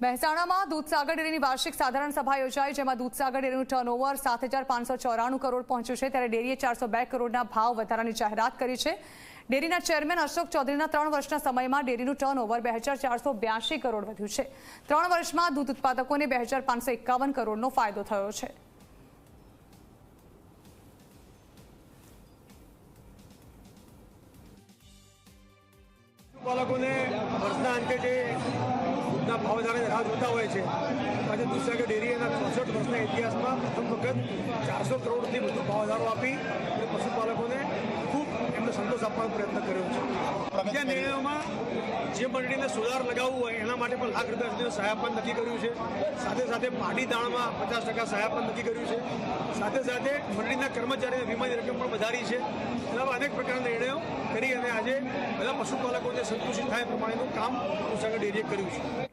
મહેસાણામાં દૂધસાગર ડેરીની વાર્ષિક સાધારણ સભા યોજાઈ, જેમાં દૂધસાગર ડેરીનું ટર્નઓવર સાત હજાર પાંચસો ચોરાણું કરોડ પહોંચ્યું છે. ત્યારે ડેરીએ ચારસો બે કરોડના ભાવ વધારાની જાહેરાત કરી છે. ડેરીના ચેરમેન અશોક ચૌધરીના ત્રણ વર્ષના સમયમાં ડેરીનું ટર્નઓવર બે હજાર ચારસો બ્યાસી કરોડ વધ્યું છે. ત્રણ વર્ષમાં દૂધ ઉત્પાદકોને બે હજાર પાંચસો એકાવન કરોડનો ફાયદો થયો છે. પશુપાલકોને વર્ષના અંતે જે દૂધના ભાવ વધારે રાહ જોતા હોય છે. આજે દૂધસાગર ડેરી એના ચોસઠ વર્ષના ઇતિહાસમાં પ્રથમ વખત ચારસો કરોડથી વધુ ભાવધારો આપી અને પશુપાલકોને ખૂબ એમને સંતોષ આપવાનો પ્રયત્ન કર્યો છે. બીજા નિર્ણયોમાં જે મંડળીને સોલાર લગાવવું હોય એના માટે પણ લાખ રૂપિયા સુધીનું સહાય પણ નક્કી કર્યું છે. સાથે સાથે પાડી દાણમાં પચાસ ટકા સહાય પણ નક્કી કર્યું છે. સાથે સાથે મંડળીના કર્મચારીને વીમાની રકમ પણ વધારી છે. એવા અનેક પ્રકારના નિર્ણયો કરી અને આજે બધા પશુપાલકોને સંતુષ્ટ થાય પ્રમાણેનું કામ દૂધસાગર ડેરીએ કર્યું છે.